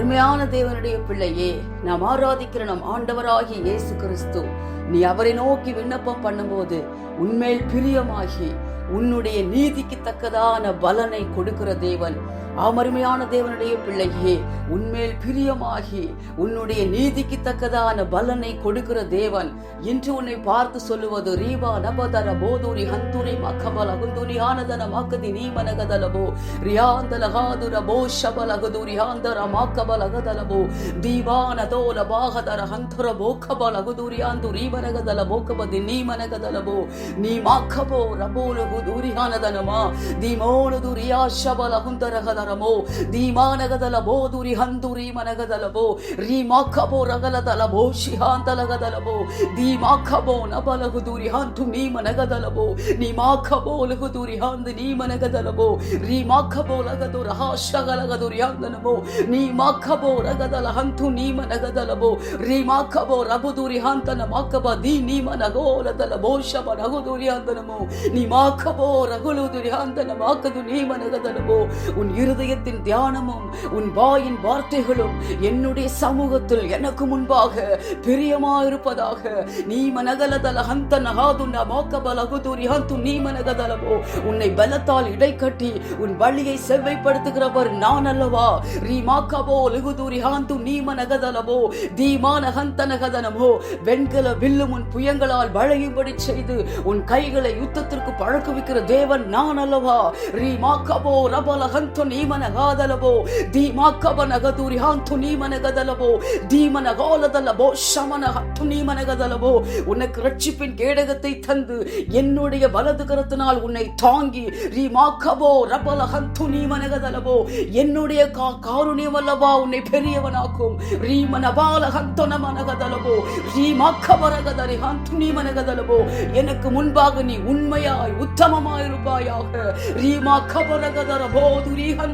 அருமையான தேவனுடைய பிள்ளையே நாம் ஆராதிக்கிற நம் ஆண்டவராகி இயேசு கிறிஸ்து நீ அவரை நோக்கி விண்ணப்பம் பண்ணும்போது உன்மேல் பிரியமாகி உன்னுடைய நீதிக்கு தக்கதான பலனை கொடுக்கிற தேவன். ஆமருமையான தேவனுடைய பிள்ளையே உன்மேல் பிரியமாகி உன்னுடைய நீதிக்கு தக்கதான பலனை கொடுக்கிற தேவன் இன்று உன்னை பார்த்து சொல்லுவது ரீவா நபதர போதூரி ஹந்தூரி மகபல் அகுந்தூரி ஆனதன மாக்கதி நீமனகதலபோ ரியாந்தல ஹாதுர போ ஷபல் அகுதூரி ஆந்தர மாக்கபல் அகதலபோ தீவான தோல பாகதர ஹந்தர போக்கபல் அகுதூரி ஆந்து ரீமனகதல போக்கபதி நீமனகதலபோ நீ மாக்கபோ ரபோலகு தூரியானதனமா தீமோனது ரியா ஷபல் அகுந்தரகத ರಮೋ ಧೀಮಾನಗದಲಭೋ ದುರಿ ಹಂದು ರೀಮನಗದಲಭೋ ರೀಮಾಖಬೋ ರಗಲದಲಭೋ ಶಿಹಾಂತಲಗದಲಭೋ ಧೀಮಾಖಬೋ ನಬಲಗು ದುರಿ ಹಂತು ನೀಮನಗದಲಭೋ ನೀಮಾಖಬೋ ಲಗು ದುರಿ ಹಂದ್ ನೀಮನಗದಲಭೋ ರೀಮಾಖಬೋ ಲಗದು ರಹಾಶ್ರಗಲಗದು ರಿಹಂದಲಭೋ ನೀಮಾಖಬೋ ರಗದಲ ಹಂತು ನೀಮನಗದಲಭೋ ರೀಮಾಖಬೋ ರಘುದುರಿ ಹಂತನ ಮಾಕಬ ದಿ ನೀಮನಗೋಲದಲ ಬೋಷಬ ರಘುದುರಿ ಹಂತನಮೋ ನೀಮಾಖಬೋ ರಘುಲು ದುರಿ ಹಂತನ ಮಾಕದು ನೀಮನಗದಲಭೋ ಉನ್ இருதயத்தின் தியானமும் உன் வாயின் வார்த்தைகளும் என்னுடைய சமூகத்தில் எனக்கு முன்பாக பிரியமாயிருப்பதாக. நீ மனகலதல ஹந்த நகாதுன்ன மோக்கபல குதுரி ஹந்து நீ மனகதலமோ உன்னை பலத்தால் இடைக்கட்டி உன் வழியை செவ்வைப்படுத்துகிறவர் நான் அல்லவா? ரீமாக்கபோ மாக்கபோ லிகுதுரி ஹாந்து நீ மனகதலமோ தீமான ஹந்தனகதனமோ வெண்கல வில்லும் உன் புயங்களால் வளையும்படி செய்து உன் கைகளை யுத்தத்திற்கு பழக்குவிக்கிற தேவன் நான் அல்லவா? ரீமாக்கபோ ரபல ஹந்து நீ மனகாதலபோ தீ மாக்கப நகதுரி ஹாந்து நீ மனகதலபோ தீமன கோலதலபோ ಶಮನ ಹತ್ತು ನೀ ಮನಗದಲವೋ உனக்கு ரட்சிப்பின் கேடகத்தை தந்து என்னுடைய வலது கரத்தினால் உன்னை தாங்கி ரீ மாக்கபோ ரபல ஹந்து நீ மனகதலவோ என்னுடைய கா காருண்யம் அல்லவா உன்னை பெரியவனாக்கும் ரீ மனபால ஹந்தொன மனகதலவோ ரீ மாக்கபரகதரி ஹந்து நீ மனகதலவோ எனக்கு முன்பாக நீ உண்மையாய் உத்தமமாய் இருப்பாயாக ரீ மாக்கபரகதர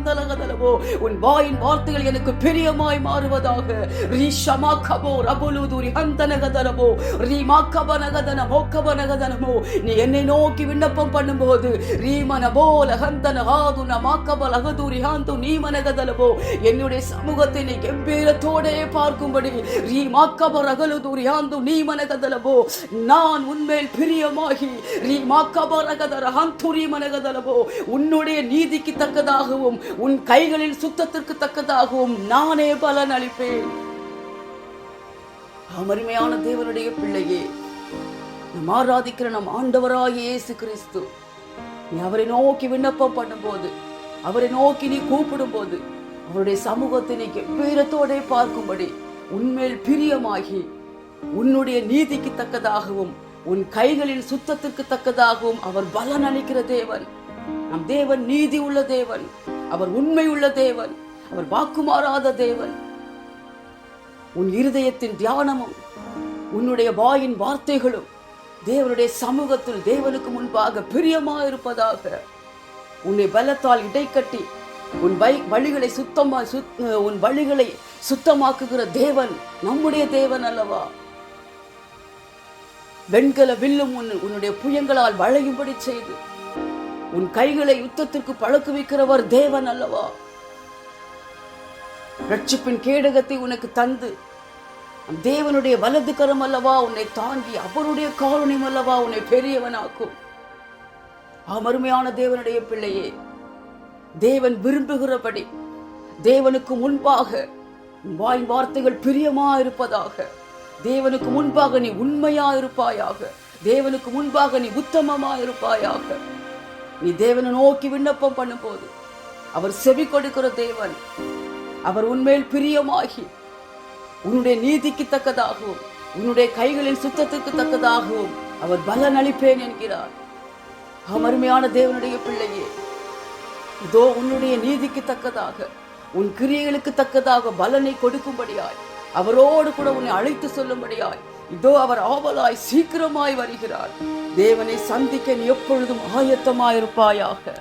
போதுரி உன் வாயின் வார்த்தைகள் எனக்கு பிரியமாய் மாறுவதாக. ரீ ஷமாக்கபோ ரபுலுதுரி ஹந்தனகதனமோ ரீமாக்கபனகதன மோக்கபனகதனமோ. நீ என்னை நோக்கி விண்ணப்பம் பண்ணும்போது ரீமனபோல ஹந்தன ஹாதுன மாக்கபல ஹதுரி ஹாந்து நீமனகதலவோ என்னுடைய சமூகத்தை நீ கம்பீரத்தோடே பார்க்கும்படி ரீமாக்கபரகலுதுரி ஹாந்து நீமனகதலவோ நான் உன்மேல் பிரியமாகி ரீமாக்கபரகதர ஹந்துரி மனகதலவோ. உன்னுடைய நீதிக்கு தக்கதாகவும் உன் கைகளில் சுத்தத்திற்கு தக்கதாகவும் நானே பலன் அளிப்பேன். அமருமையான தேவனுடைய பிள்ளையே நம் ஆராதிக்கிற நம் ஆண்டவராகிய இயேசு கிறிஸ்து நீ அவரை நோக்கி விண்ணப்பம் பண்ணும்போது அவரை நோக்கி நீ கூப்பிடும் போது அவருடைய சமூகத்தை நீ கம்பீரத்தோடே பார்க்கும்படி உன்மேல் பிரியமாகி உன்னுடைய நீதிக்கு தக்கதாகவும் உன் கைகளின் சுத்தத்திற்கு தக்கதாகவும் அவர் பலன் அளிக்கிற தேவன். நம் தேவன் நீதி உள்ள தேவன். அவர் உண்மை உள்ள தேவன் அவர் வாக்குமாறாத தேவன். உன் இருதயத்தின் தியானமும் உன்னுடைய வாயின் வார்த்தைகளும் தேவனுடைய சமூகத்தில் தேவனுக்கு முன்பாக பிரியமா இருப்பதாக உன்னை பலத்தால் இடைக்கட்டி உன் வை வழிகளை சுத்தமா சுத் உன் வழிகளை சுத்தமாக்குகிற தேவன் நம்முடைய தேவன் அல்லவா? வெண்கல வில்லும் உன் உன்னுடைய புயங்களால் வளையும்படி செய்து உன் கைகளை யுத்தத்திற்கு பழக்கு வைக்கிறவர் தேவன் அல்லவா? ரட்சிப்பின் கேடகத்தை உனக்கு தந்து தேவனுடைய வலது கரம் அல்லவா? உன்னை தாங்கி அவருடைய காரணம் அல்லவா? உன்னை பெரியவனாக்கும். அமருமையான தேவனுடைய பிள்ளையே தேவன் விரும்புகிறபடி தேவனுக்கு முன்பாக வாய் வார்த்தைகள் பிரியமா இருப்பதாக தேவனுக்கு முன்பாக நீ உண்மையா இருப்பாயாக தேவனுக்கு முன்பாக நீ உத்தமமா இருப்பாயாக நீ தேவனை நோக்கி விண்ணப்பம் பண்ணும்போது அவர் செவி கொடுக்கிற தேவன். அவர் உண்மையில் பிரியமாகி உன்னுடைய நீதிக்கு தக்கதாகவும் உன்னுடைய கைகளின் சுத்தத்துக்கு தக்கதாகவும் அவர் பலன் அளிப்பேன் என்கிறார். அமருமையான தேவனுடைய பிள்ளையே இதோ உன்னுடைய நீதிக்கு தக்கதாக உன் கிரியைகளுக்கு தக்கதாக பலனை கொடுக்கும்படியாய் அவரோடு கூட உன்னை அழைத்து சொல்லும்படியாய் இதோ அவர் ஆவலாய் சீக்கிரமாய் வருகிறார். தேவனை சந்திக்க நீ எப்பொழுதும் ஆயத்தமாயிருப்பாயாக.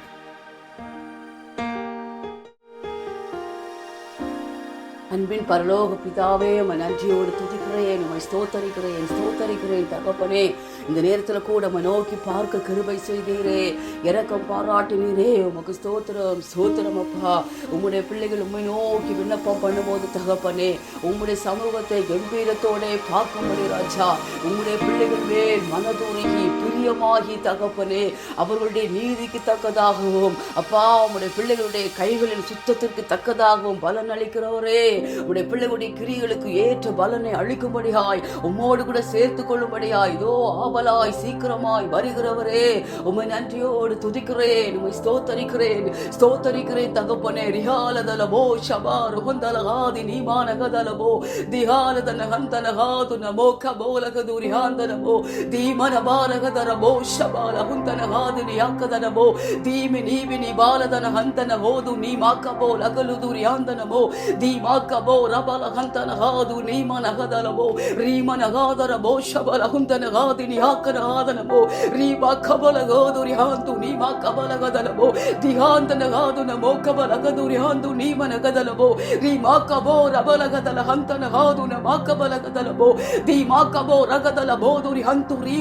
அன்பின் பரலோக பிதாவே உம்மை நன்றியோடு துதிக்கிறேன் உமை ஸ்தோத்தரிக்கிறேன் ஸ்தோத்தரிக்கிறேன் தகப்பனே. இந்த நேரத்துல கூட நம்ம நோக்கி பார்க்க கிருபை செய்தீரே இறக்கம் பாராட்டினீரே உமக்கு ஸ்தோத்திரம் ஸ்தோத்திரம் அப்பா. உம்முடைய பிள்ளைகள் உம்மை நோக்கி விண்ணப்பம் பண்ணும்போது தகப்பனே உம்முடைய சமூகத்தை கம்பீரத்தோட பார்க்கும்படி ராஜா. உம்முடைய பிள்ளைகள் மேல் மனதுருகி பிரியமாகி தகப்பனே அவர்களுடைய நீதிக்கு தக்கதாகவும் அப்பா உங்களுடைய பிள்ளைகளுடைய கைகளின் சுத்தத்திற்கு தக்கதாகவும் பலன் அளிக்கிறவரே உடைய பிள்ளைகளுடைய கிரிகளுக்கு ஏற்ற பலனை அளிக்கும்படியாய் உம்மோடு கூட சேர்த்து கொள்ளும்படியாய் இதோ ஆவலாய் சீக்கிரமாய் வருகிறவரே உமை நன்றியோடு துதிக்கிறேன் உமை ஸ்தோத்தரிக்கிறேன் ஸ்தோத்தரிக்கிறேன் தகப்பனே. ரிஹாலதலபோ ஷபா ருகந்தலகாதி நீமானகதலபோ திஹாலதனகந்தனகாது நமோ கபோலகது ரிஹாந்தனமோ தீமனபாலகதர ರಿಹಾಂದನಮೋ ದೀಮನ ಬಾರಗದರಬೋ ಶಬಾಲ ಹುಂತನಗಾದು ನಿಯಾಕದನಮೋ ದೀಮಿ ನೀವಿನಿ ಬಾಲದನ ಹಂತನ ಹೋದು ನೀ ಮಾಕಬೋ ಲಗಲುದು ರಿಹಾಂದನಮೋ ದೀ ಮಾಕಬೋ ರಬಲ ಹಂತನಗಾದು ನೀಮನಗದಲಬೋ ರೀಮನಗಾದರಬೋ ಶಬಲ ಹುಂತನಗಾದಿ ನಿಯಾಕನಗಾದನಮೋ ರೀಮಾ ಕಬಲಗೋದು ರಿಹಾಂತು ನೀಮಾ ಕಬಲಗದಲಬೋ ದಿಹಾಂತನಗಾದು ನಮೋ ಕಬಲಗದು ರಿಹಾಂತು ನೀಮನಗದಲಬೋ ರೀ ಮಾಕಬೋ ರಬಲಗದಲ ಹಂತನ ಹಾದು ನ ಮಾಕಬಲಗದಲಬೋ ದಿ ಮಾಕಬೋ ರಗದಲ ಬೋದುರಿ ಹಂತು ರೀ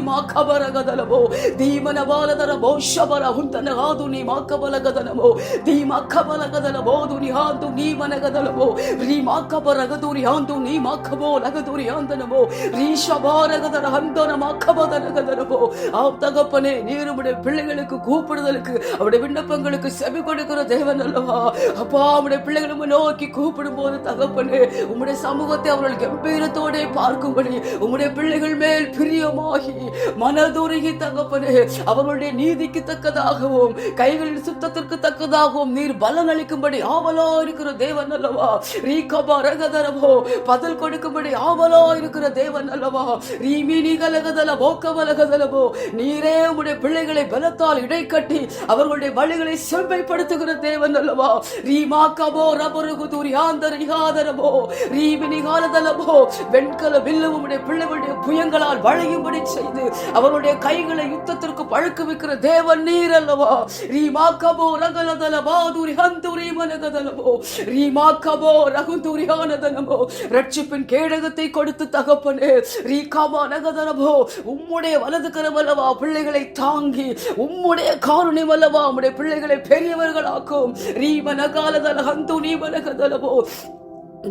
కదనమో దీమన బాలదనమో శబర హుంతనగాదు నీ మాకబల కదనమో నీ మక్కబల కదనమో దుని హాంతు నీ మన కదనమో నీ మాకబ రగదుని హాంతు నీ మాకబో రగదుని హాంతనమో నీ ஷபாரகதன அந்தன மக்கபதன கதனமோ ஆம் தகப்பனே நீர் உடைய பிள்ளைகளுக்கு கூப்பிடுதலுக்கு அவருடைய விண்ணப்பங்களுக்கு செவி கொடுக்கிற தேவன் அல்லவா அப்பா அவருடைய பிள்ளைகளும் நோக்கி கூப்பிடும் போது தகப்பனே உம்முடைய சமூகத்தை அவர்கள் கம்பீரத்தோட பார்க்கும்படி உம்முடைய பிள்ளைகள் மேல் பிரியமாகி மனதுருகி தகப்பனே அவர்களுடைய நீதிக்கு தக்கதாகவும் கைகளின் சுத்தத்திற்கு தக்கதாகவும் நீர் பலன் அளிக்கும்படி ஆவலா இருக்கிற தேவன் அல்லவா? ரீகபா ரகதரவோ பதில் கொடுக்கும்படி ஆவலா இருக்கிற தேவன் அல்லவா? ரீமினி கலகதல போக்கவலகதலவோ நீரே உடைய பிள்ளைகளை பலத்தால் இடைக்கட்டி அவர்களுடைய வழிகளை செம்மைப்படுத்துகிற தேவன் அல்லவா? ரீமா கபோ ரபருகு துரியாந்தர நிகாதரபோ ரீமினி காலதலவோ வெண்கல வில்லு உடைய பிள்ளைகளுடைய புயங்களால் வளையும்படி செய்து அவருடைய கை படைகளை யுத்தத்திற்கு பழுக்க வைக்கிற தேவன் நீர் அல்லவா? ரீமா கபோ ரகலதலவா துரி ஹந்துரி மனதலவோ ரீமா கபோ ரகுந்துரியானதனமோ ரட்சிப்பின் கேடகத்தை கொடுத்து தகப்பனே ரீகாமா நகதனமோ உம்முடைய வலது கரவல்லவா பிள்ளைகளை தாங்கி உம்முடைய காரணி வல்லவா உம்முடைய பிள்ளைகளை பெரியவர்களாக்கும். ரீமனகாலதல ஹந்து நீ மனகதலவோ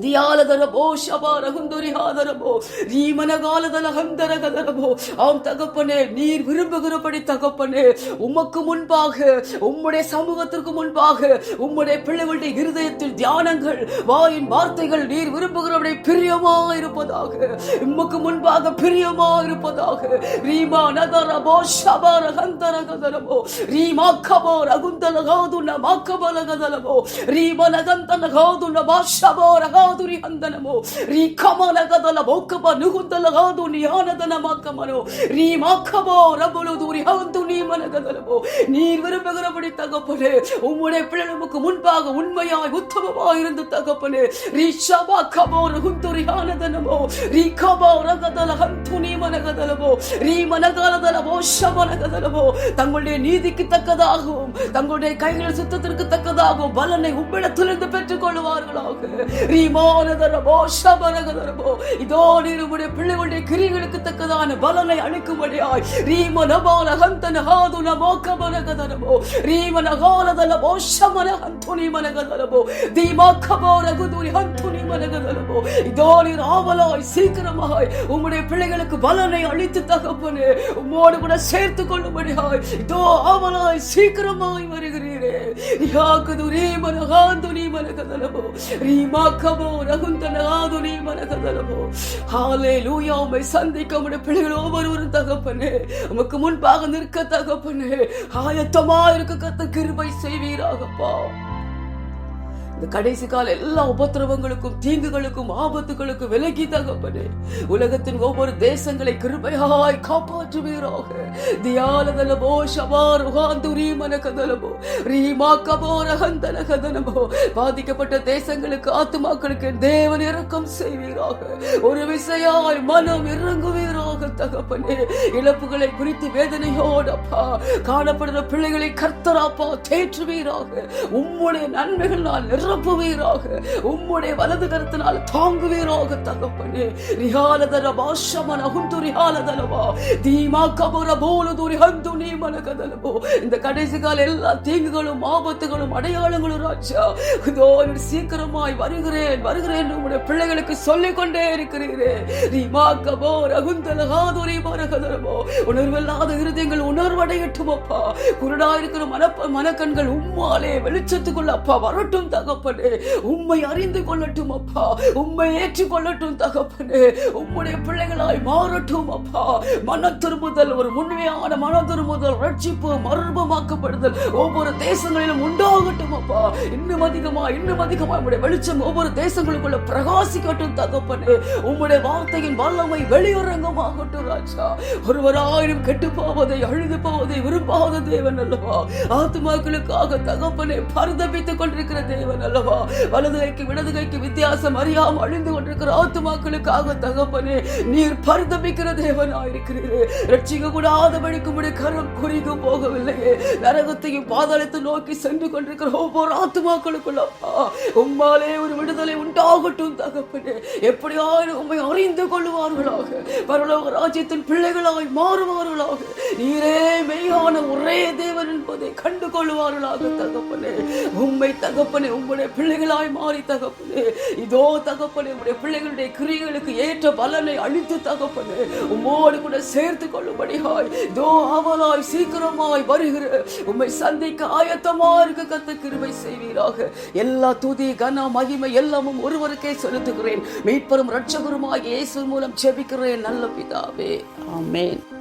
தியாலதரபோ ஷபாரகுந்தரிஹாதரபோ ரீமனகாலதல ஹந்தரகதரபோ ஆம் தகப்பனே நீர் விரும்புகிறபடி தகப்பனே உமக்கு முன்பாக உம்முடைய சமூகத்திற்கு முன்பாக உம்முடைய பிள்ளைகளுடைய இருதயத்தில் தியானங்கள் வாயின் வார்த்தைகள் நீர் விரும்புகிறபடி பிரியமா இருப்பதாக உமக்கு முன்பாக பிரியமா இருப்பதாக ரீமா நகரபோ ஷபார ஹந்தரகதரபோ ரீமா கபோ ரகுந்தலகாதுன மாக்கபலகதலபோ ரீமனகந்தனகாதுன பாஷபோ ரக பாஷபோ ரகாதுரி ஹந்தனமோ ரீ கமலகதல போக்கப நுகுந்தல காது நியானதன மாக்கமனோ ரீ மாக்கபோ ரபுலு தூரி ஹந்து நீ மனகதலமோ நீர் விரும்புகிறபடி தகப்பனே உம்முடைய பிள்ளைகளுக்கு முன்பாக உண்மையாய் உத்தமமாய் இருந்து தகப்பனே ரீ ஷபா கமோ ரகுந்துரி ஹானதனமோ ரீ கமோ ரகதல ஹந்து நீ மனகதலமோ ரீ மனகலதலமோ ஷபனகதலமோ தங்களுடைய நீதிக்கு தக்கதாகவும் தங்களுடைய கைகள் சுத்தத்திற்கு தக்கதாகவும் பலனை உம்மிடத்திலிருந்து பெற்றுக் கொள்வார்களாக ரீ இதோ நீர் பிள்ளைகளுடைய கிரிகளுக்கு தக்கதான பலனை அளிக்கும்படியாய். ரீம நபால ஹந்தன ஹாது நமோ கபனகதரமோ ரீம நகாலதலமோ ஷமன ஹந்துனி மனகதலமோ தீமா கபோ ரகுதுரி ஹந்துனி மனகதலமோ இதோ நீர் ஆவலாய் சீக்கிரமாய் உம்முடைய பிள்ளைகளுக்கு பலனை அளித்து தகப்பனே. உம்மோடு கூட சேர்த்து கொள்ளும்படியாய். இதோ ஆவலாய் சீக்கிரமாய் வருகிறீரே. ரியாக்குது ரீமன ஹாந்துனி மனகதலமோ ரீமா கபோ ரகுந்தன ஹாதுனி மனகதலமோ ஹாலே லூயா உமை சந்திக்க உடைய பிள்ளைகள் ஒவ்வொருவரும் தகப்பனே. உமக்கு முன்பாக நிற்க தகப்பனே. ஆயத்தமா இருக்க கத்த கிருபை செய்வீராகப்பா. இந்த கடைசி கால எல்லா உபத்திரவங்களுக்கும் தீங்குகளுக்கும் ஆபத்துகளுக்கும் விலகி தகப்பனே உலகத்தின் ஒவ்வொரு தேசங்களை கிருபையாய் காப்பாற்றுவீராக. தியாலதலபோ ஷபா உகாந்து ரீமன கதலபோ ரீமா கபோ ஹந்தன கதனபோ பாதிக்கப்பட்ட தேசங்களுக்கு ஆத்துமாக்களுக்கு தேவன் இரக்கம் செய்வீராக. ஒரு விசையாய் மனம் இறங்குவீராக தகப்பனே. இழப்புகளை குறித்து வேதனையோடப்பா காணப்படுற பிள்ளைகளை கர்த்தராப்பா தேற்றுவீராக. உம்முடைய நன்மைகள் நான் நிரப்புவீராக. உம்முடைய வலது கருத்தினால் தாங்குவீராக தகப்பனே. ரிஹாலதர பாஷமன ஹுந்து ரிஹாலதலவா. தீமா கபுர போலுதுரி ஹந்து நீ மனகதலவோ இந்த கடைசி கால எல்லா தீங்குகளும் ஆபத்துகளும் அடையாளங்களும் ராஜா. இதோ சீக்கிரமாய் வருகிறேன் வருகிறேன் என்று உம்முடைய பிள்ளைகளுக்கு சொல்லிக் கொண்டே இருக்கிறீரே ரீமா கபோ ரகுந்தல ஹாதுரி மரகதலவோ உணர்வில்லாத இருதயங்கள் உணர்வடையட்டும் அப்பா. குருடா இருக்கிற மனப்ப மனக்கண்கள் உம்மாலே வெளிச்சத்துக்குள்ள அப்பா வரட்டும் தகப்பனே உம்மை அறிந்து கொள்ளட்டும் அப்பா உம்மை ஏற்றுக்கொள்ளட்டும் தகப்பனே. உம்முடைய பிள்ளைகளாய் மாறட்டும் அப்பா. மன திரும்புதல் ஒரு உண்மையான மன திரும்புதல் ரட்சிப்பு மர்மமாக்கப்படுதல் ஒவ்வொரு தேசங்களிலும் உண்டாகட்டும் அப்பா. இன்னும் அதிகமா இன்னும் அதிகமா உம்முடைய வெளிச்சம் ஒவ்வொரு தேசங்களுக்குள்ள பிரகாசிக்கட்டும் தகப்பனே. உம்முடைய வார்த்தையின் வல்லமை வெளியுறங்கமாகட்டும் ராஜா. ஒருவராயிரம் கெட்டு போவதை அழுது போவதை விரும்பாத தேவன் அல்லவா? ஆத்துமாக்களுக்காக தகப்பனே பரிதபித்துக் கொண்டிருக்கிற தேவன் அல்லவா? வலது கைக்கு இடது கைக்கு வித்தியாசம் அறியாமல் அழிந்து கொண்டிருக்கிற ஆத்துமாக்களுக்காக தகப்பனே நீர் பரிதபிக்கிற தேவனாயிருக்கிறீரே. ரட்சிக்க கூடாதபடிக்கு உடைய கரம் குறிக்கு போகவில்லையே. நரகத்தையும் பாதாளத்தை நோக்கி சென்று கொண்டிருக்கிற ஒவ்வொரு ஆத்துமாக்களுக்குள்ளப்பா உம்மாலே ஒரு விடுதலை உண்டாகட்டும் தகப்பனே. எப்படியாயிரும் உண்மை அறிந்து கொள்வார்களாக பரலோக ராஜ்யத்தின் பிள்ளைகளாய் மாறுவார்களாக. நீரே மெய்யான ஒரே தேவன் என்பதை கண்டு கொள்வார்களாக தகப்பனே. உண்மை தகப்பனே உம்முடைய பிள்ளைகளாய் மாறி தகப்பனே. இதோ தகப்பனே உடைய பிள்ளைகளுடைய கிரியைகளுக்கு ஏற்ற பலனை அழித்து தகப்பனே. உம்மோடு கூட சேர்த்து கொள்ளும்படியாய் இதோ அவளாய் சீக்கிரமாய் வருகிற உம்மை சந்திக்க ஆயத்தமா இருக்க கத்த கிருமை செய்வீராக. எல்லா துதி கன மகிமை எல்லாமும் ஒருவருக்கே செலுத்துகிறேன். மீட்பரும் ரட்சகருமாய் இயேசு மூலம் ஜெபிக்கிறேன் நல்ல பிதாவே. ஆமேன்.